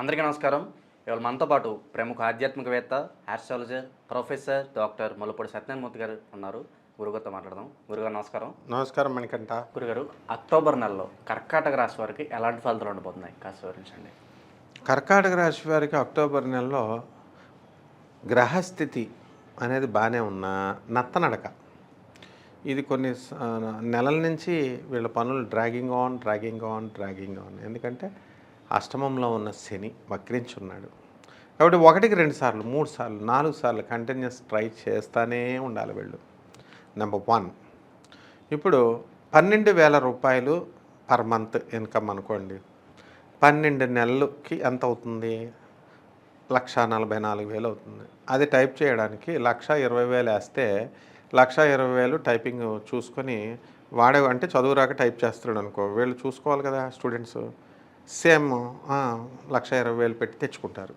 అందరికీ నమస్కారం. ఇవాళ మనతో పాటు ప్రముఖ ఆధ్యాత్మికవేత్త astrologer professor doctor Mallapudi Satyanarayanamurthy గారు ఉన్నారు. గురుగారితో మాట్లాడదాం. గురుగారు నమస్కారం. నమస్కారం మణికంఠ. గురుగారు అక్టోబర్ నెలలో కర్కాటక రాశి వారికి ఎలాంటి ఫలితాలు ఉండబోతున్నాయి? కాస్త వివరించండి. కర్కాటక రాశి వారికి అక్టోబర్ నెలలో గ్రహస్థితి అనేది బాగానే ఉన్న నత్తనడక. ఇది కొన్ని నెలల నుంచి వీళ్ళ పనులు dragging on dragging on dragging on. ఎందుకంటే అష్టమంలో ఉన్న శని వక్రించున్నాడు. కాబట్టి ఒకటికి రెండు సార్లు మూడు సార్లు నాలుగు సార్లు కంటిన్యూస్ ట్రై చేస్తూనే ఉండాలి వీళ్ళు. నెంబర్ వన్ ఇప్పుడు పన్నెండు వేల రూపాయలు పర్ మంత్ ఇన్కమ్ అనుకోండి. పన్నెండు నెలలకి ఎంత అవుతుంది? లక్ష నలభై నాలుగు వేలు అవుతుంది. అది టైప్ చేయడానికి లక్ష ఇరవై వేలు వేస్తే లక్ష ఇరవై వేలు టైపింగ్ చూసుకొని వాడే అంటే చదువు రాక టైప్ చేస్తున్నాడు అనుకో వీళ్ళు చూసుకోవాలి కదా స్టూడెంట్స్ సేమ్ లక్ష ఇరవై వేలు పెట్టి తెచ్చుకుంటారు.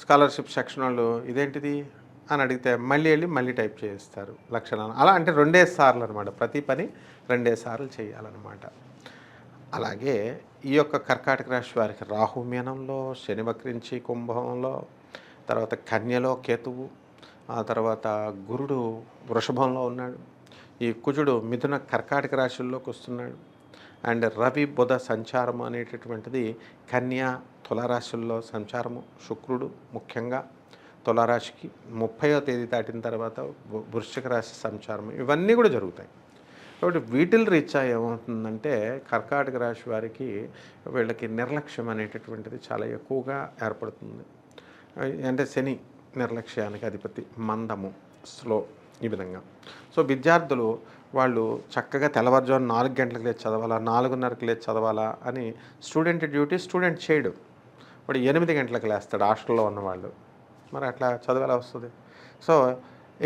స్కాలర్షిప్ సెక్షన్ వాళ్ళు ఇదేంటిది అని అడిగితే మళ్ళీ వెళ్ళి మళ్ళీ టైప్ చేయిస్తారు లక్ష అలా అంటే రెండే సార్లు అనమాట ప్రతి పని రెండే సార్లు చేయాలన్నమాట. అలాగే ఈ యొక్క కర్కాటక రాశి వారికి రాహుమీనంలో శని వక్రించి కుంభంలో తర్వాత కన్యలో కేతువు ఆ తర్వాత గురుడు వృషభంలో ఉన్నాడు. ఈ కుజుడు మిథున కర్కాటక రాశుల్లోకి వస్తున్నాడు. అండ్ రవి బుధ సంచారం అనేటటువంటిది కన్యా తులారాశుల్లో సంచారము. శుక్రుడు ముఖ్యంగా తులారాశికి ముప్పయో తేదీ దాటిన తర్వాత వృశ్చిక రాశి సంచారం ఇవన్నీ కూడా జరుగుతాయి. కాబట్టి వీటిల్ రీత్యా ఏమవుతుందంటే కర్కాటక రాశి వారికి వీళ్ళకి నిర్లక్ష్యం అనేటటువంటిది చాలా ఎక్కువగా ఏర్పడుతుంది. అంటే శని నిర్లక్ష్యానికి అధిపతి మందము స్లో ఈ విధంగా. సో విద్యార్థులు వాళ్ళు చక్కగా తెల్లవారుజామున నాలుగు గంటలకు లేచి చదవాలా నాలుగున్నరకు లేచి చదవాలా అని స్టూడెంట్ డ్యూటీ స్టూడెంట్ చేయడు. వాడు ఎనిమిది గంటలకు లేస్తాడు హాస్టల్లో ఉన్నవాళ్ళు. మరి అట్లా చదవాలా వస్తుంది? సో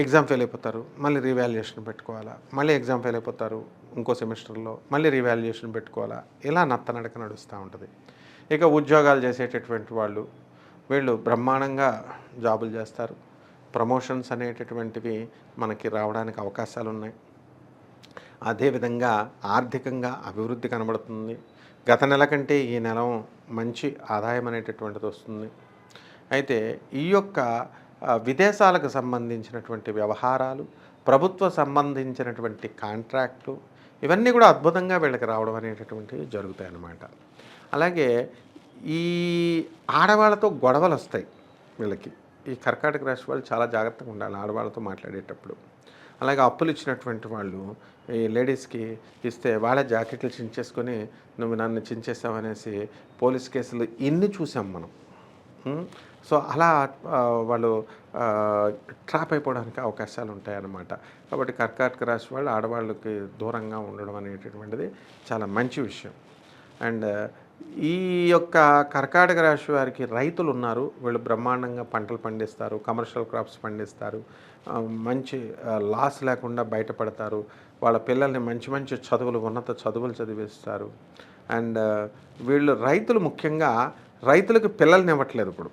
ఎగ్జామ్ ఫెయిల్ అయిపోతారు మళ్ళీ రీవాల్యుయేషన్ పెట్టుకోవాలా మళ్ళీ ఎగ్జామ్ ఫెయిల్ అయిపోతారు ఇంకో సెమిస్టర్లో మళ్ళీ రీవాల్యుయేషన్ పెట్టుకోవాలా ఇలా నత్తనడక నడుస్తూ ఉంటుంది. ఇక ఉద్యోగాలు చేసేటటువంటి వాళ్ళు వీళ్ళు బ్రహ్మాండంగా జాబులు చేస్తారు. ప్రమోషన్స్ అనేటటువంటివి మనకి రావడానికి అవకాశాలు ఉన్నాయి అదేవిధంగా ఆర్థికంగా అభివృద్ధి కనబడుతుంది. గత నెల కంటే ఈ నెల మంచి ఆదాయం అనేటటువంటిది వస్తుంది. అయితే ఈ యొక్క విదేశాలకు సంబంధించినటువంటి వ్యవహారాలు ప్రభుత్వ సంబంధించినటువంటి కాంట్రాక్ట్లు ఇవన్నీ కూడా అద్భుతంగా వీళ్ళకి రావడం అనేటటువంటివి జరుగుతాయి అన్నమాట అలాగే ఈ ఆడవాళ్ళతో గొడవలు వస్తాయి వీళ్ళకి. ఈ కర్కాటక రాశి వాళ్ళు చాలా జాగ్రత్తగా ఉండాలి ఆడవాళ్ళతో మాట్లాడేటప్పుడు. అలాగే అప్పులు ఇచ్చినటువంటి వాళ్ళు ఈ లేడీస్కి ఇస్తే వాళ్ళ జాకెట్లు చించేసుకొని నువ్వు నన్ను చించేసావనేసి పోలీస్ కేసులు ఇన్ని చూసాం మనం. సో అలా వాళ్ళు ట్రాప్ అయిపోవడానికి అవకాశాలు ఉంటాయన్నమాట. కాబట్టి కర్కాటక రాశి వాళ్ళు ఆడవాళ్ళకి దూరంగా ఉండడం అనేటటువంటిది చాలా మంచి విషయం. అండ్ ఈ యొక్క కర్కాటక రాశి వారికి రైతులు ఉన్నారు. వీళ్ళు బ్రహ్మాండంగా పంటలు పండిస్తారు. కమర్షియల్ క్రాప్స్ పండిస్తారు. మంచి లాస్ లేకుండా బయటపడతారు. వాళ్ళ పిల్లల్ని మంచి మంచి చదువులు ఉన్నత చదువులు చదివిస్తారు. అండ్ వీళ్ళు రైతులు ముఖ్యంగా రైతులకు పిల్లల్ని ఇవ్వట్లేదు ఇప్పుడు.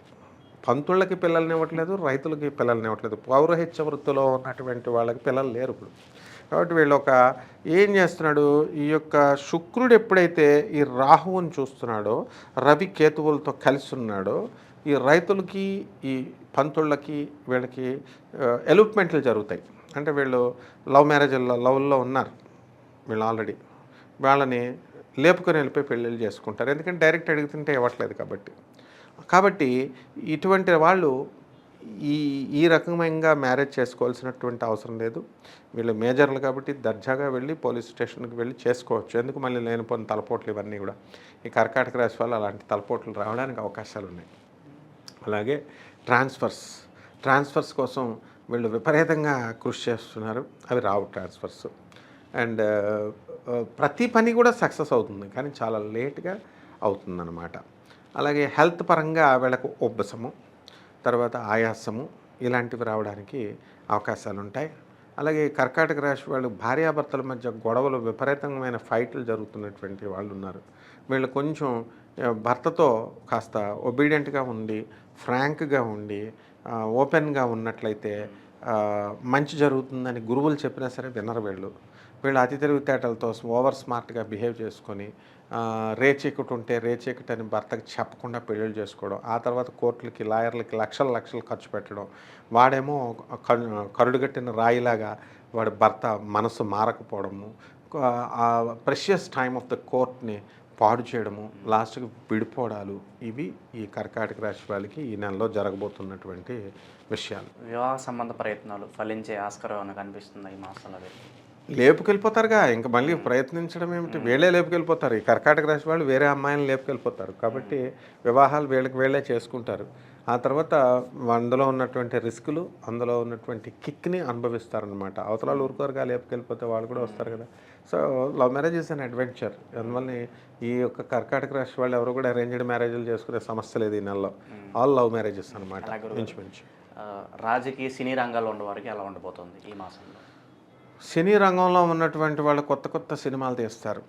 పంతుళ్ళకి పిల్లల్ని ఇవ్వట్లేదు రైతులకి పిల్లల్ని ఇవ్వట్లేదు. పౌరహిత్య వృత్తిలో ఉన్నటువంటి వాళ్ళకి పిల్లలు లేరు ఇప్పుడు. కాబట్టి వీళ్ళు ఒక ఏం చేస్తున్నాడు? ఈ యొక్క శుక్రుడు ఎప్పుడైతే ఈ రాహువుని చూస్తున్నాడో రవి కేతువులతో కలిసి ఉన్నాడో ఈ రైతులకి ఈ పంతుళ్ళకి వీళ్ళకి ఎలూప్మెంట్లు జరుగుతాయి. అంటే వీళ్ళు లవ్ మ్యారేజ్లో లవ్లో ఉన్నారు. వీళ్ళు ఆల్రెడీ. వాళ్ళని లేపుకొని వెళ్ళిపోయి పెళ్ళిళ్ళు చేసుకుంటారు. ఎందుకంటే డైరెక్ట్ అడుగుతుంటే ఇవ్వట్లేదు కాబట్టి. కాబట్టి ఇటువంటి వాళ్ళు ఈ ఈ రకమంగా మ్యారేజ్ చేసుకోవాల్సినటువంటి అవసరం లేదు. వీళ్ళు మేజర్లు కాబట్టి దర్జాగా వెళ్ళి పోలీస్ స్టేషన్కి వెళ్ళి చేసుకోవచ్చు. ఎందుకు మళ్ళీ లేనిపోయిన తలపోట్లు ఇవన్నీ కూడా? ఈ కర్కాటక రాశి వాళ్ళు అలాంటి తలపోట్లు రావడానికి అవకాశాలు ఉన్నాయి. అలాగే ట్రాన్స్ఫర్స్. ట్రాన్స్ఫర్స్ కోసం వీళ్ళు విపరీతంగా కృషి చేస్తున్నారు. అవి రావు ట్రాన్స్ఫర్స్. అండ్ ప్రతి పని కూడా సక్సెస్ అవుతుంది. కానీ చాలా లేట్గా అవుతుందన్నమాట. అలాగే హెల్త్ పరంగా వీళ్ళకు ఉబ్బసము తర్వాత ఆయాసము ఇలాంటివి రావడానికి అవకాశాలు ఉంటాయి అలాగే కర్కాటక రాశి వాళ్ళు భార్యాభర్తల మధ్య గొడవలు విపరీతమైన ఫైట్లు జరుగుతున్నటువంటి వాళ్ళు ఉన్నారు వీళ్ళు కొంచెం భర్తతో కాస్త ఒబీడియంట్గా ఉండి ఫ్రాంక్గా ఉండి ఓపెన్గా ఉన్నట్లయితే మంచి జరుగుతుందని గురువులు చెప్పినా సరే వినరు వీళ్ళు. వీళ్ళు అతి తెలివితేటలతో ఓవర్ స్మార్ట్గా బిహేవ్ చేసుకొని రేచీకటి ఉంటే రేచీకటి అని భర్తకి చెప్పకుండా పెళ్ళిళ్ళు చేసుకోవడం ఆ తర్వాత కోర్టులకి లాయర్లకి లక్షల లక్షలు ఖర్చు పెట్టడం వాడేమో కరుడుగట్టిన రాయిలాగా వాడి భర్త మనసు మారకపోవడము ప్రెషియస్ టైమ్ ఆఫ్ ద కోర్ట్ని పాడు చేయడము లాస్ట్కి విడిపోవడాలు ఇవి ఈ కర్కాటక రాశి వాళ్ళకి ఈ నెలలో జరగబోతున్నటువంటి విషయాలు. వివాహ సంబంధ ప్రయత్నాలు ఫలించే ఆస్కారం ఏమైనా కనిపిస్తుంది ఈ మాసంలో? లేపుకెళ్ళిపోతారుగా. ఇంకా మళ్ళీ ప్రయత్నించడం ఏమిటి? వీళ్ళే లేపుకెళ్ళిపోతారు. ఈ కర్కాటక రాశి వాళ్ళు వేరే అమ్మాయిని లేపుకెళ్ళిపోతారు. కాబట్టి వివాహాలు వీళ్ళకి వీళ్ళే చేసుకుంటారు. ఆ తర్వాత అందులో ఉన్నటువంటి రిస్కులు అందులో ఉన్నటువంటి కిక్ని అనుభవిస్తారనమాట అవతల ఊరుకోరుగా లేపుకెళ్ళిపోతే వాళ్ళు కూడా వస్తారు కదా. So love marriage is an adventure. అందువల్ల ఈ యొక్క కర్కాటక రాశి వాళ్ళు ఎవరు కూడా అరేంజ్డ్ మ్యారేజ్లు చేసుకునే సమస్య లేదు ఈ నెలలో. ఆల్ లవ్ మ్యారేజెస్ అనమాట ఇంచుమించు. రాజకీయ సినీ రంగాల్లో ఉన్న వారికి ఎలా ఉండబోతుంది ఈ మాసంలో. సినీ రంగంలో ఉన్నటువంటి వాళ్ళు కొత్త కొత్త సినిమాలు తీస్తారు.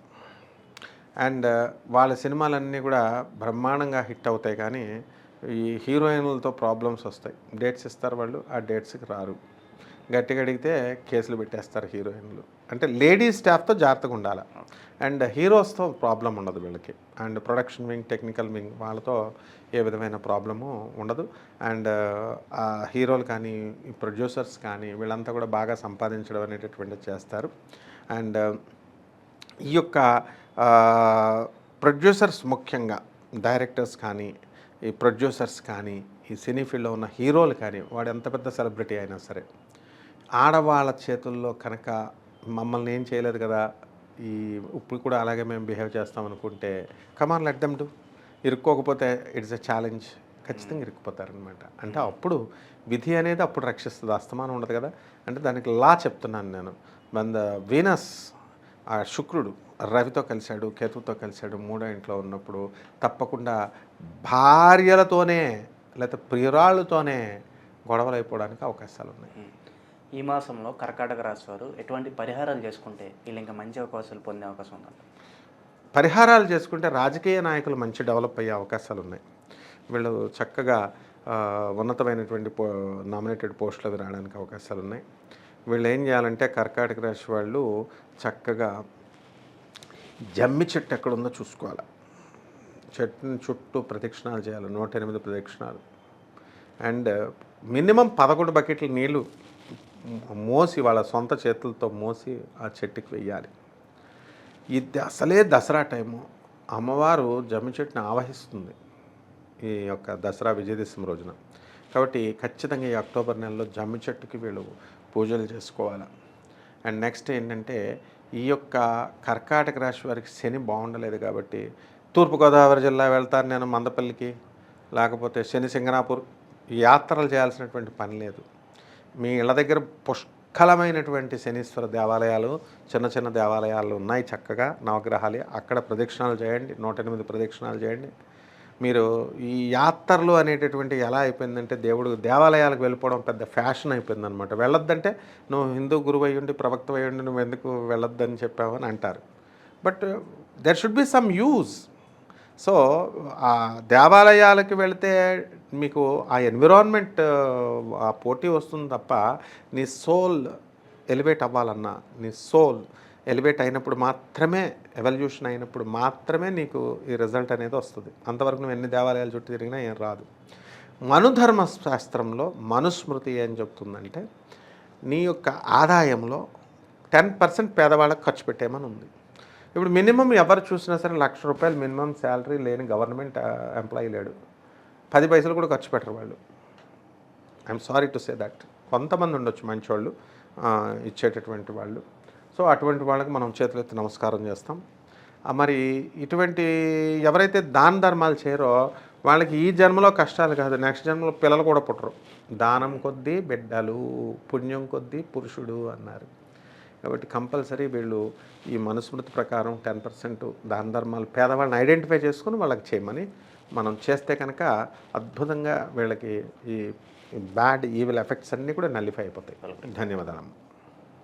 అండ్ వాళ్ళ సినిమాలన్నీ కూడా బ్రహ్మాండంగా హిట్ అవుతాయి కానీ ఈ హీరోయిన్లతో ప్రాబ్లమ్స్ వస్తాయి. డేట్స్ ఇస్తారు వాళ్ళు ఆ డేట్స్కి రారు. గట్టిగా అడిగితే కేసులు పెట్టేస్తారు హీరోయిన్లు. అంటే లేడీస్ స్టాఫ్తో జాగ్రత్తగా ఉండాలి. అండ్ హీరోస్తో ప్రాబ్లం ఉండదు వీళ్ళకి. And production wing technical wing వాళ్ళతో ఏ విధమైన ప్రాబ్లము ఉండదు. అండ్ ఆ హీరోలు కానీ ఈ ప్రొడ్యూసర్స్ కానీ వీళ్ళంతా కూడా బాగా సంపాదించడం అనేటటువంటి చేస్తారు. అండ్ ఈ యొక్క ప్రొడ్యూసర్స్ ముఖ్యంగా డైరెక్టర్స్ కానీ ఈ ప్రొడ్యూసర్స్ కానీ ఈ సినీ ఫీల్డ్లో ఉన్న హీరోలు కానీ వాడు ఎంత పెద్ద సెలబ్రిటీ అయినా సరే ఆడవాళ్ళ చేతుల్లో కనుక మమ్మల్ని ఏం చేయలేదు కదా ఈ ఇప్పుడు కూడా అలాగే మేము బిహేవ్ చేస్తాం అనుకుంటే come on let them do ఇరుక్కోకపోతే it's a challenge ఖచ్చితంగా ఇరుక్కుపోతారనమాట. అంటే అప్పుడు విధి అనేది అప్పుడు రక్షిస్తుంది. అస్తమానం ఉండదు కదా. అంటే దానికి లా చెప్తున్నాను నేను. మన వీనస్ ఆ శుక్రుడు రవితో కలిశాడు కేతువుతో కలిశాడు మూడో ఇంట్లో ఉన్నప్పుడు తప్పకుండా భార్యలతోనే లేకపోతే ప్రియురాళ్ళతోనే గొడవలు అయిపోవడానికి అవకాశాలు ఉన్నాయి ఉమ్. ఈ మాసంలో కర్కాటక రాశి వారు ఎటువంటి పరిహారాలు చేసుకుంటే వీళ్ళు ఇంకా మంచి అవకాశాలు పొందే అవకాశం ఉందండి పరిహారాలు చేసుకుంటే రాజకీయ నాయకులు మంచి డెవలప్ అయ్యే అవకాశాలు ఉన్నాయి. వీళ్ళు చక్కగా ఉన్నతమైనటువంటి పో నామినేటెడ్ పోస్టులు అవి రావడానికి అవకాశాలు ఉన్నాయి. వీళ్ళు ఏం చేయాలంటే కర్కాటక రాశి వాళ్ళు చక్కగా జమ్మి చెట్టు ఎక్కడుందో చూసుకోవాలి. చెట్టుని చుట్టూ ప్రదక్షిణాలు చేయాలి నూట ఎనిమిది ప్రదక్షిణాలు. అండ్ మినిమం పదకొండు బకెట్ల నీళ్ళు మోసి వాళ్ళ సొంత చేతులతో మోసి ఆ చెట్టుకి వెయ్యాలి. ఇది అసలే దసరా టైము. అమ్మవారు జమ్మి చెట్టుని ఆవహిస్తుంది ఈ యొక్క దసరా విజయదశమి రోజున. కాబట్టి ఖచ్చితంగా ఈ అక్టోబర్ నెలలో జమ్మి చెట్టుకి వీళ్ళు పూజలు చేసుకోవాలి. అండ్ నెక్స్ట్ ఏంటంటే ఈ యొక్క కర్కాటక రాశి వారికి శని బాగుండలేదు కాబట్టి తూర్పుగోదావరి జిల్లా వెళ్తాను నేను మందపల్లికి. లేకపోతే శని సింగనాపూర్ యాత్రలు చేయాల్సినటువంటి పని లేదు. మీ ఇళ్ళ దగ్గర పుష్కలమైనటువంటి శనీశ్వర దేవాలయాలు చిన్న చిన్న దేవాలయాలు ఉన్నాయి చక్కగా నవగ్రహాలు. అక్కడ ప్రదక్షిణాలు చేయండి నూట ఎనిమిది ప్రదక్షిణాలు చేయండి. మీరు ఈ యాత్రలు అనేటటువంటి ఎలా అయిపోయిందంటే దేవుడు దేవాలయాలకు వెళ్ళిపోవడం పెద్ద ఫ్యాషన్ అయిపోయింది అనమాట వెళ్ళొద్దంటే నువ్వు హిందూ గురువు అయ్యుండి ప్రవక్త అయ్యుండి నువ్వు ఎందుకు వెళ్ళొద్దని చెప్పావని అంటారు. But there should be some use so ఆ దేవాలయాలకు వెళితే మీకు ఆ ఎన్విరాన్మెంట్ ఆ పోటీ వస్తుంది తప్ప నీ సోల్ ఎలివేట్ అవ్వాలన్నా నీ సోల్ ఎలివేట్ అయినప్పుడు మాత్రమే ఎవల్యూషన్ అయినప్పుడు మాత్రమే నీకు ఈ రిజల్ట్ అనేది వస్తుంది. అంతవరకు నువ్వు ఎన్ని దేవాలయాలు చుట్టూ తిరిగినా ఏం రాదు. మనుధర్మ శాస్త్రంలో మనుస్మృతి ఏం చెప్తుందంటే నీ యొక్క ఆదాయంలో టెన్ పర్సెంట్ పేదవాళ్ళకి ఖర్చు పెట్టేమని ఉంది. ఇప్పుడు మినిమం ఎవరు చూసినా సరే లక్ష రూపాయలు మినిమం శాలరీ లేని గవర్నమెంట్ ఎంప్లాయీ లేడు. పది పైసలు కూడా ఖర్చు పెట్టరు వాళ్ళు. I'm sorry to say that కొంతమంది ఉండొచ్చు మంచోళ్ళు ఇచ్చేటటువంటి వాళ్ళు. సో అటువంటి వాళ్ళకి మనం చేతులెత్తి నమస్కారం చేస్తాం. మరి ఇటువంటి ఎవరైతే దాన ధర్మాలు చేయరో వాళ్ళకి ఈ జన్మలో కష్టాలు కాదు నెక్స్ట్ జన్మలో పిల్లలు కూడా పుట్టరు. దానం కొద్దీ బిడ్డలు పుణ్యం కొద్దీ పురుషుడు అన్నారు. కాబట్టి కంపల్సరీ వీళ్ళు ఈ మనుస్మృతి ప్రకారం టెన్ పర్సెంట్ దాన ధర్మాలు పేదవాళ్ళని ఐడెంటిఫై చేసుకుని వాళ్ళకి చేయమని మనం చేస్తే కనుక అద్భుతంగా వీళ్ళకి ఈ బ్యాడ్ ఈవిల్ ఎఫెక్ట్స్ అన్నీ కూడా నల్లిఫై అయిపోతాయి. ధన్యవాదాలు